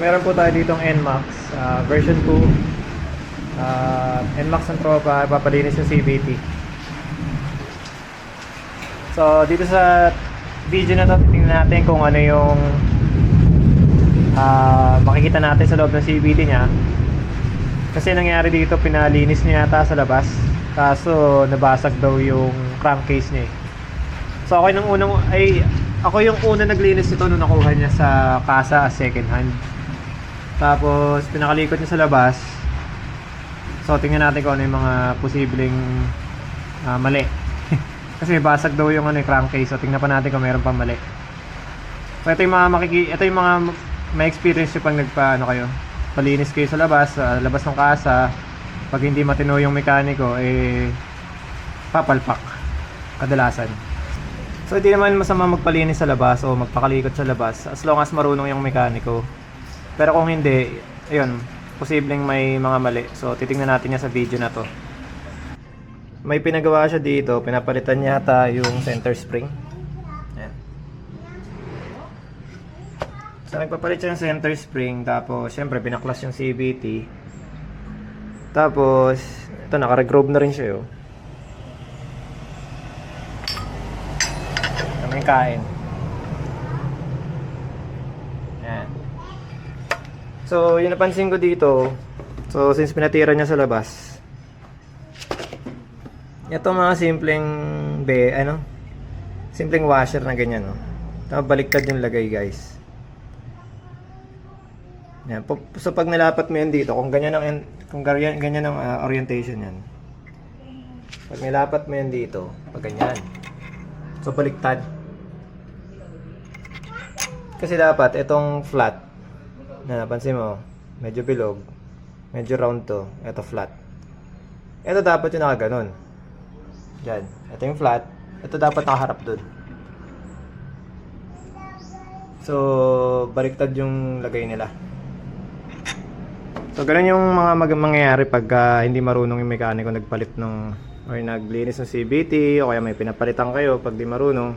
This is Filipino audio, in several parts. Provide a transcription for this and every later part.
meron po tayo ditong NMAX ah, version 2. Ah, NMAX ng tropa, papalinis yung CVT. So, dito sa video na to, tingnan natin kung ano yung ah, makikita natin sa loob ng CVT niya. Kasi nangyari dito, pinalinis niya yata sa labas. Kaso, nabasag daw yung crankcase niya eh. So, ako yung unang, ay, ako yung una naglinis nito nung nakuha niya sa kasa as second hand. Tapos, pinakalikot niya sa labas. So, tingnan natin kung ano yung mga posibleng ah, mali. Kasi basag daw yung ano, yung crankcase. So, tingnan pa natin kung meron pa mali. So, ito yung mga makiki, ito yung mga may experience yung pag nagpa, ano kayo, palinis kayo sa labas, sa labas ng kasa. Pag hindi matino yung mekaniko, eh, papalpak. Kadalasan. So, hindi naman masama magpalinis sa labas o magpakalikot sa labas as long as marunong yung mekaniko. Pero kung hindi, ayun, posibleng may mga mali. So, titingnan natin niya sa video na to. May pinagawa siya dito, pinapalitan niya yata yung center spring. Ayan. So, nagpapalit siya ng center spring, tapos, syempre, pinaklas yung CVT. Tapos, ito, naka-regroove na rin siya, oh. Kaming kain. Ayan. So, yung napansin ko dito, so since pinatira niya sa labas, ito mga simpleng be, ano, simpleng washer na ganyan, no. Tapos baliktad yung lagay, guys. Yan. So pag nilapat mo yan dito, kung ganyan ang kung ganyan, ganyan ang ah, orientation yan. Pag nilapat mo yan dito, pag ganyan. So baliktad. Kasi dapat itong flat na napansin mo, medyo bilog, medyo round to, ito flat. Ito dapat yung nakaganon. Diyan. Ito yung flat. Ito dapat nakaharap dun. So, baliktad yung lagay nila. So, ganun yung mga mag- mangyayari pag ah, hindi marunong yung mekaniko nagpalit ng or naglinis ng CVT o kaya may pinapalitan kayo pag di marunong.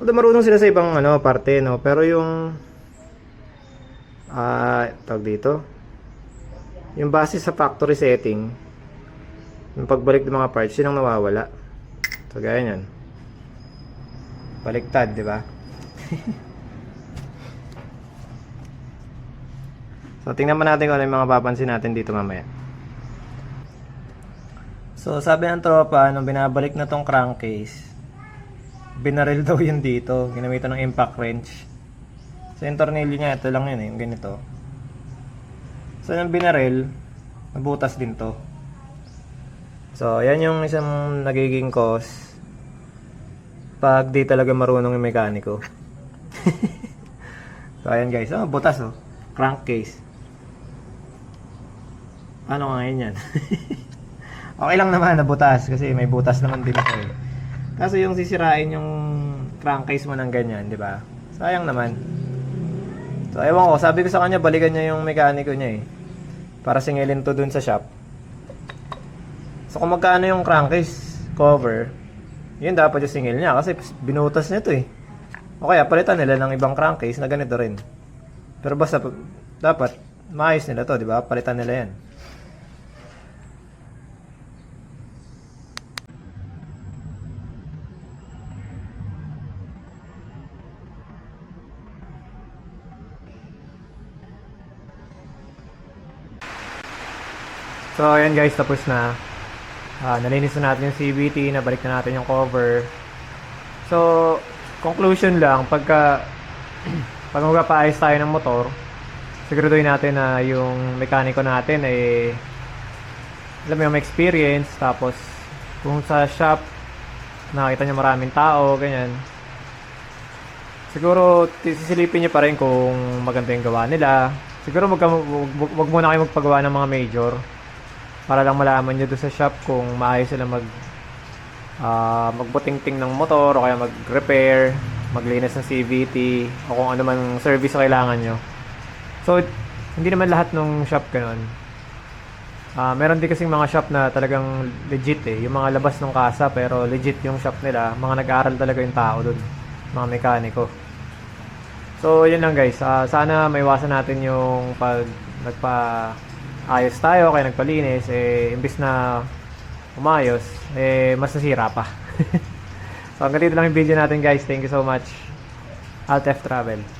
Although marunong sila sa ibang ano, parte, no? Pero yung ah, tawag dito, yung base sa factory setting, yung pagbalik ng mga parts, yun ang nawawala. So, gaya yan. Baliktad, di ba? So, tingnan pa natin kung ano yung mga papansin natin dito mamaya. So, sabi ng tropa, nung binabalik na tong crankcase, binaril daw yun dito. Ginamitan ng impact wrench. So, yung tornilyo niya, ito lang yun eh, yung ganito. So, nung binaril, nabutas din to. So, yan yung isang nagiging cause pag di talaga marunong yung mekaniko. so, ayan guys. Oh, butas oh. Crankcase. Ano nga yun yan? okay lang naman na butas kasi may butas naman din ako eh. Kaso yung sisirain yung crankcase mo ng ganyan, di ba? Sayang naman. So, ewan ko. Sabi ko sa kanya, balikan niya yung mekaniko niya eh. Para singilin to dun sa shop. So, kung magkano yung crankcase cover, yun dapat yung singil niya kasi binutas niya to eh. O kaya, palitan nila ng ibang crankcase na ganito rin. Pero basta, dapat, maayos nila to, di ba? Palitan nila yan. So, ayan guys, tapos na. Ah, nalinis na natin yung CVT, nabalik na natin yung cover. So, conclusion lang, pagka pag magpapaayos tayo ng motor, siguraduhin natin na yung mekaniko natin ay alam mo yung experience, tapos kung sa shop, nakita niya maraming tao, ganyan. Siguro, sisilipin niyo pa rin kung maganda yung gawa nila. Siguro wag, wag, wag muna kayo magpagawa ng mga major para lang malaman nyo doon sa shop kung maayos sila mag ah, magbutingting ng motor o kaya mag-repair, maglinis ng CVT o kung ano man service kailangan nyo. So, hindi naman lahat ng shop ganun. Ah, meron din kasing mga shop na talagang legit eh. Yung mga labas ng kasa pero legit yung shop nila. Mga nag-aaral talaga yung tao doon. Mga mekaniko. So, yun lang guys. Ah, sana maiwasan natin yung pag nagpa ayos tayo kaya nagpalinis eh imbis na umayos eh mas nasira pa. so hanggang dito lang yung video natin guys. Thank you so much. Alt F Travel.